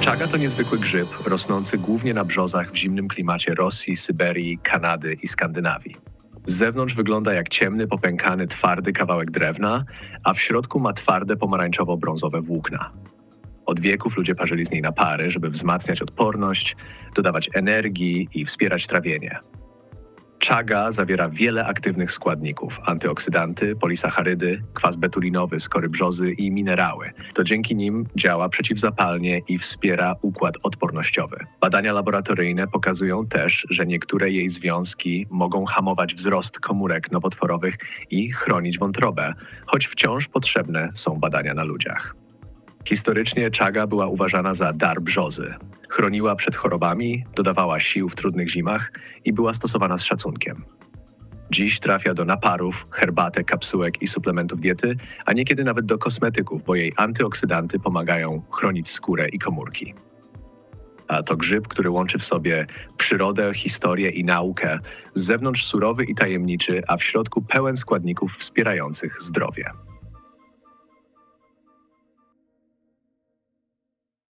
Czaga to niezwykły grzyb rosnący głównie na brzozach w zimnym klimacie Rosji, Syberii, Kanady i Skandynawii. Z zewnątrz wygląda jak ciemny, popękany, twardy kawałek drewna, a w środku ma twarde pomarańczowo-brązowe włókna. Od wieków ludzie parzyli z niej napary, żeby wzmacniać odporność, dodawać energii i wspierać trawienie. Czaga zawiera wiele aktywnych składników: antyoksydanty, polisacharydy, kwas betulinowy, skory brzozy i minerały. To dzięki nim działa przeciwzapalnie i wspiera układ odpornościowy. Badania laboratoryjne pokazują też, że niektóre jej związki mogą hamować wzrost komórek nowotworowych i chronić wątrobę, choć wciąż potrzebne są badania na ludziach. Historycznie czaga była uważana za dar brzozy. Chroniła przed chorobami, dodawała sił w trudnych zimach i była stosowana z szacunkiem. Dziś trafia do naparów, herbatek, kapsułek i suplementów diety, a niekiedy nawet do kosmetyków, bo jej antyoksydanty pomagają chronić skórę i komórki. A to grzyb, który łączy w sobie przyrodę, historię i naukę, z zewnątrz surowy i tajemniczy, a w środku pełen składników wspierających zdrowie.